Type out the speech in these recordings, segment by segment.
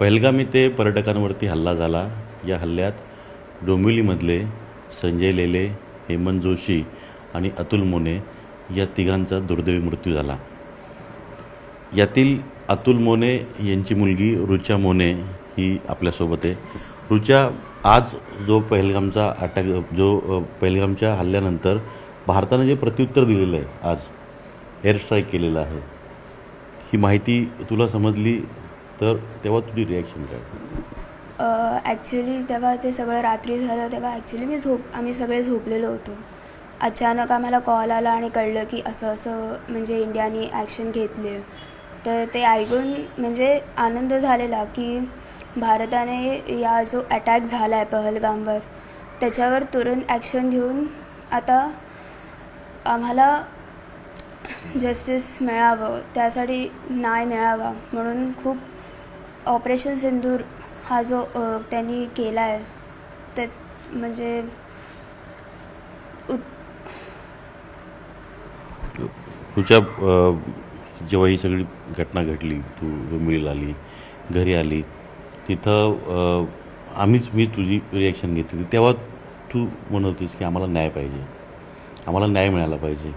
पहलगाम इथे पर्यटकांवरती हल्ला झाला. या हल्ल्यात डोंबिवलीमधले संजय लेले हेमंत जोशी आणि अतुल मोने या तिघांचा दुर्दैवी मृत्यू झाला. यातील अतुल मोने यांची मुलगी रुचा मोने ही आपल्यासोबत आहे. रुचा आज जो पहलगामचा अटॅक जो पहलगामच्या हल्ल्यानंतर भारतानं जे प्रत्युत्तर दिलेलं आहे आज एअर स्ट्राईक केलेलं आहे ही माहिती तुला समजली तर तेव्हा तुझी रिॲक्शन काय? ॲक्च्युली तेव्हा ते सगळं रात्री झालं तेव्हा ॲक्च्युली मी झोप आम्ही सगळे झोपलेलो होतो. अचानक आम्हाला कॉल आला आणि कळलं की असं असं म्हणजे इंडियाने ॲक्शन घेतली. तर ते ऐकून म्हणजे आनंद झालेला की भारताने या जो अटॅक झाला आहे पहलगामवर त्याच्यावर तुरंत ॲक्शन घेऊन आता आम्हाला जस्टिस मिळावं त्यासाठी न्याय मिळावा म्हणून खूप ऑपरेशन सिंदूर हा जो त्यांनी केला आहे ते म्हणजे तुझ्या जेव्हा ही सगळी घटना घडली तू डोंबिवलीला आली घरी आली तिथं आम्हीच मी तुझी रिॲक्शन घेतली. तेव्हा तू म्हणत होतीस की आम्हाला न्याय पाहिजे. आम्हाला न्याय मिळाला पाहिजे.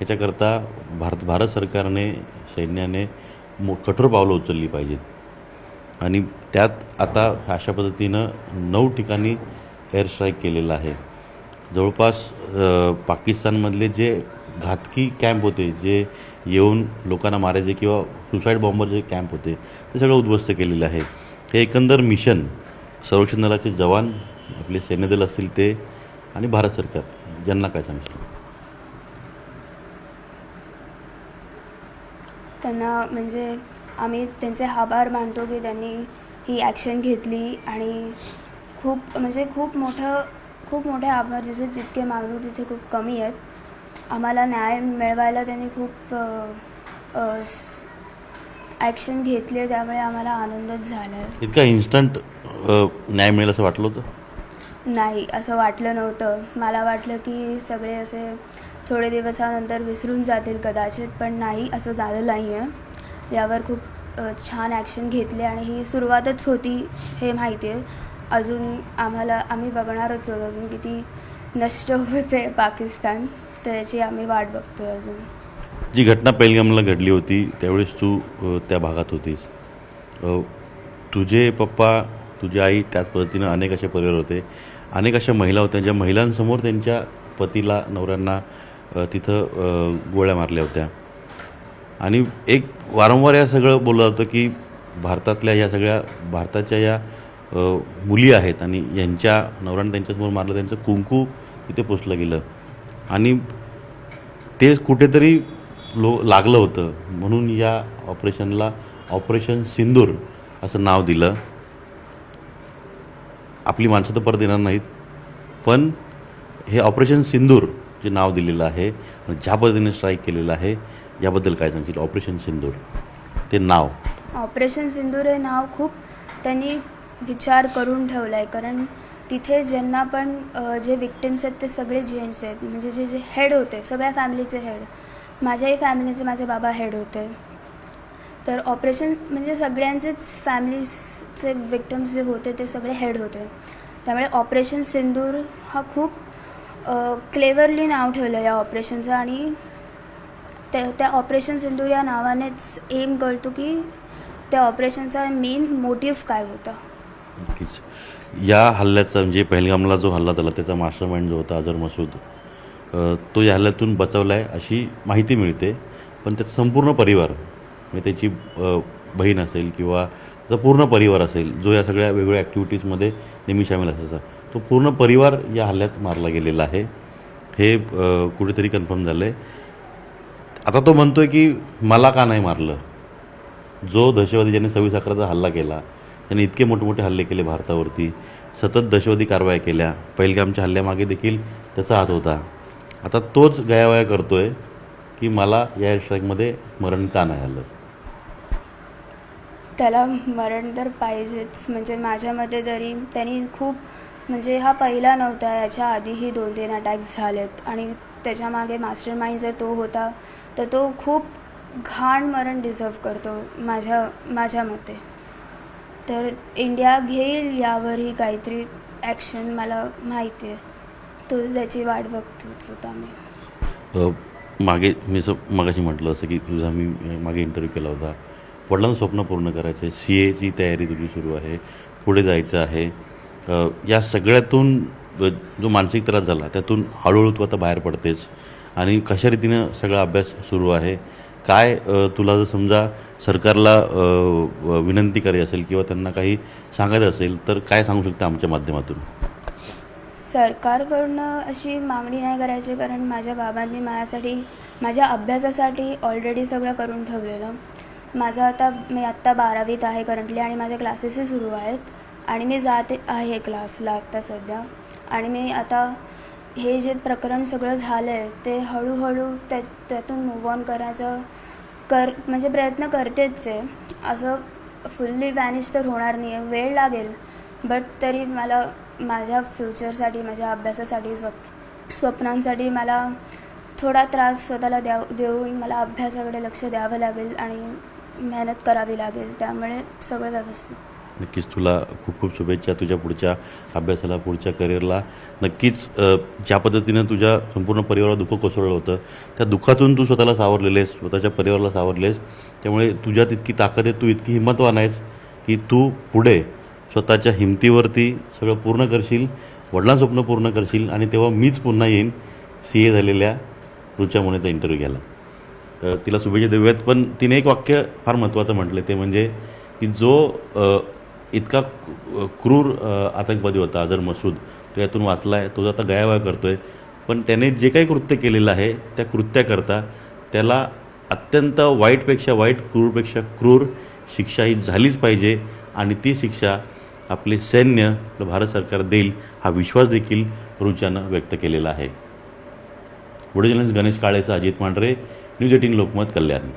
याच्याकरता भारत भारत सरकारने सैन्याने मो कठोर पावलं उचलली पाहिजेत. आणि त्यात आता अशा पद्धतीनं नऊ ठिकाणी एअर स्ट्राईक केलेलं आहे. जवळपास पाकिस्तानमधले जे घातकी कॅम्प होते जे येऊन लोकांना मारायचे किंवा सुसाईड बॉम्बर जे कॅम्प होते ते सगळं उद्ध्वस्त केलेलं आहे. हे एकंदर मिशन संरक्षण दलाचे जवान आपले सैन्यदल असतील ते आणि भारत सरकार. ज्यांना काय सांगशील? त्यांना म्हणजे आम्ही त्यांचे आभार मानतो की त्यांनी ही ॲक्शन घेतली आणि खूप म्हणजे खूप मोठं खूप मोठे आभार जसे जितके मागणू तिथे खूप कमी आहेत. आम्हाला न्याय मिळवायला त्यांनी खूप ॲक्शन घेतली आहे त्यामुळे आम्हाला आनंदच झाला आहे इतका इन्स्टंट न्याय मिळेल असं वाटलं होतं? नाही असं वाटलं नव्हतं. मला वाटलं की सगळे असे थोडे दिवसानंतर विसरून जातील कदाचित पण नाही असं झालं नाही आहे यावर खूप छान ॲक्शन घेतले आणि ही सुरुवातच होती हे माहिती आहे अजून आम्हाला आम्ही बघणारच आहोत अजून किती नष्ट होते पाकिस्तान. त्याची आम्ही वाट बघतोय अजून. जी घटना पेलगामला घडली होती त्यावेळेस तू त्या भागात होतीस. तुझे पप्पा तुझी आई त्याच पद्धतीनं अनेक असे परिवार होते. अनेक अशा महिला होत्या ज्या महिलांसमोर त्यांच्या पतीला नवऱ्यांना तिथं गोळ्या मारल्या होत्या. आणि एक वारंवार या सगळं बोललं जातं की भारतातल्या या सगळ्या भारताच्या या मुली आहेत आणि यांच्या नवऱ्यानं त्यांच्यासमोर मारलं त्यांचं कुंकू तिथे पोचलं गेलं. आणि ते कुठेतरी लो लागलं होतं. म्हणून या ऑपरेशनला ऑपरेशन सिंदूर असं नाव दिलं. आपली माणसं तर परत येणार नाहीत. पण हे ऑपरेशन सिंदूर जे नाव दिलेलं आहे आणि ज्या पद्धतीने स्ट्राईक केलेलं आहे याबद्दल काय सांगशील? ऑपरेशन सिंदूर. ते नाव. ऑपरेशन सिंदूर हे नाव खूप त्यांनी विचार करून ठेवला आहे कारण तिथे ज्यांना पण जे विक्टिम्स आहेत ते सगळे जेंट्स आहेत. म्हणजे जे जे हेड होते सगळ्या फॅमिलीचे हेड माझ्याही फॅमिलीचे माझे बाबा हेड होते. तर ऑपरेशन म्हणजे सगळ्यांचेच फॅमिलीजचे विक्टिम्स जे होते ते सगळे हेड होते. त्यामुळे ऑपरेशन सिंदूर हा खूप क्लेवरली नाव ठेवलं या ऑपरेशनचं आणि त्या त्या ऑपरेशन सिंदूर या नावानेच एम कळतो की त्या ऑपरेशनचा मेन मोटिव्ह काय होता? नक्कीच. या हल्ल्याचा म्हणजे पहलगामला जो हल्ला झाला त्याचा मास्टर माइंड जो होता अझर मसूद तो या हल्ल्यातून बचावला आहे अशी माहिती मिळते. पण त्याचा संपूर्ण परिवार म्हणजे त्याची बहीण असेल किंवा त्याचा पूर्ण परिवार असेल जो या सगळ्या वेगवेगळ्या ॲक्टिव्हिटीजमध्ये नेहमी सामील असायचा तो पूर्ण परिवार या हल्ल्यात मारला गेलेला आहे. हे कुठेतरी कन्फर्म झालं आहे आता तो म्हणतोय की मला का नाही मारलं? जो दहशतवादी ज्याने सव्वीस अकराचा हल्ला केला त्याने इतके मोठमोठे हल्ले केले भारतावरती सतत दहशतवादी कारवाया केल्या पहिलगामच्या हल्ल्यामागे देखील त्याचा हात होता. आता तोच गयावया करतोय की मला या एअरस्ट्राईकमध्ये मरण का नाही आलं? त्याला मरण तर पाहिजेच. म्हणजे माझ्या मते तरी त्यांनी खूप म्हणजे हा पहिला नव्हता याच्या आधीही दोन तीन अटॅक्स झालेत. आणि त्याच्यामागे मास्टर माइंड जर तो होता तर तो खूप घाण मरण डिझर्व करतो माझ्या माझ्या मते. तर इंडिया घेईल यावरही काहीतरी ॲक्शन मला माहिती आहे. तो त्याची वाट बघतोच होता मी. मागे मी स मगाशी म्हटलं असं की तुझा मी मागे इंटरव्ह्यू केला होता. वडिलांचं स्वप्न पूर्ण करायचं आहे सी एची तयारी तुझी सुरू आहे. पुढे जायचं आहे. या सगळ्यातून जो मानसिक त्रास झाला त्यातून हळूहळू तू आता बाहेर पडतेस. आणि कशा रीतीनं सगळा अभ्यास सुरू आहे? काय तुला जर समजा सरकारला विनंती करायची असेल किंवा त्यांना काही सांगायचं असेल तर काय सांगू शकता आमच्या माध्यमातून? सरकारकडनं अशी मागणी नाही करायची कारण माझ्या बाबांनी माझ्यासाठी माझ्या अभ्यासासाठी ऑलरेडी सगळं करून ठेवलेलं. माझं आता मी आत्ता बारावीत आहे करंटली आणि माझे क्लासेसही सुरू आहेत. आणि मी जाते आहे क्लासला आत्ता सध्या. आणि मी आता हे जे प्रकरण सगळं झालं आहे ते हळूहळू त्या त्यातून मूव ऑन करायचं कर म्हणजे प्रयत्न करतेच आहे. असं फुल्ली वॅनिश तर होणार नाही आहे वेळ लागेल. बट तरी मला माझ्या फ्युचरसाठी माझ्या अभ्यासासाठी स्वप् स्वप्नांसाठी मला थोडा त्रास स्वतःला द्या देऊन मला अभ्यासाकडे लक्ष द्यावं लागेल आणि मेहनत करावी लागेल. त्यामुळे सगळं व्यवस्थित. नक्कीच तुला खूप खूप शुभेच्छा तुझ्या पुढच्या अभ्यासाला पुढच्या करिअरला. नक्कीच ज्या पद्धतीनं तुझ्या संपूर्ण परिवाराला दुःख कोसळलं होतं त्या दुःखातून तू स्वतःला सावरलेले आहेस स्वतःच्या परिवाराला सावरलेस त्यामुळे तुझ्यात इतकी ताकद आहे तू इतकी हिंमतवान आहेस की तू पुढे स्वतःच्या हिमतीवरती सगळं पूर्ण करशील वडिलां स्वप्न पूर्ण करशील आणि तेव्हा मीच पुन्हा येईन सी ए झालेल्या रुच्या मुनेचा इंटरव्ह्यू घ्यायला. अ, तिला शुभेच्छा देऊयात पण तिने एक वाक्य फार महत्त्वाचं म्हटलं ते म्हणजे की जो इतका क्रूर आतंकवादी होता अजर मसूद. तो यातून वाचला आहे तो आता गयावया करतो आहे पण त्याने जे काही कृत्य केलेलं आहे त्या कृत्याकरता त्याला अत्यंत वाईटपेक्षा वाईट क्रूरपेक्षा क्रूर शिक्षा ही झालीच पाहिजे आणि ती शिक्षा आपले सैन्य भारत सरकार देईल हा विश्वास देखील रुचानं व्यक्त केलेला आहे. व्हिडिओ जर्नलिस्ट गणेश काळेसह अजित मांढरे न्यूज एटीन लोकमत कल्याण.